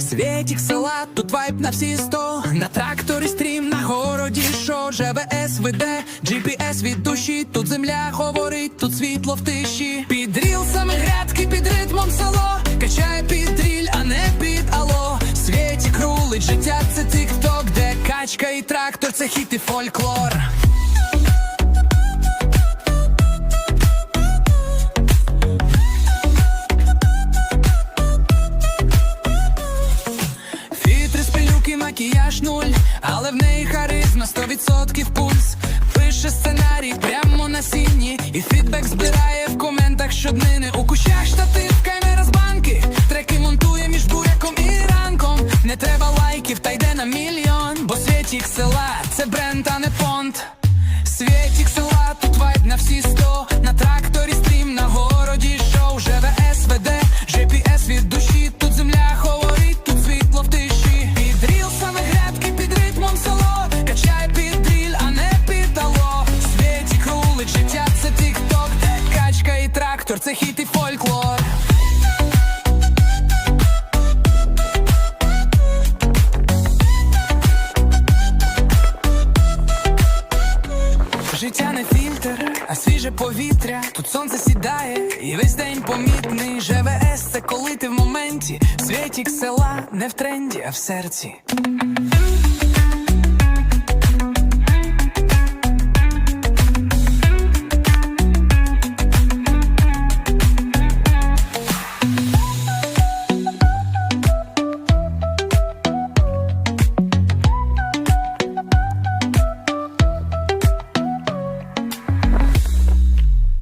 Світік села, тут вайб на всі сто. На тракторі стрім, на городі шо ЖВС веде, GPS від душі, тут земля говорить, тут світло в тиші. Під рілсами грядки, під ритмом село Качає під дріль, а не під ало. Світік рулить, життя це тік-ток, де качка і трактор, це хіт і фольклор макіяж нуль, але в неї харизма 100% пульс. Пише сценарій прямо на сіні, і фідбек збирає в коментах щоднини. У кущах штатив, камера з банки, треки монтує між буряком і ранком. Не треба лайків, та йде на мільйон, бо світік села це бренд, а не понт. Світік села, тут вайб на всі сто і це хіт і фольклор Життя не фільтр, а свіже повітря. Тут сонце сідає, і весь день помітний. ЖВС це коли ти в моменті. Світік села не в тренді, а в серці.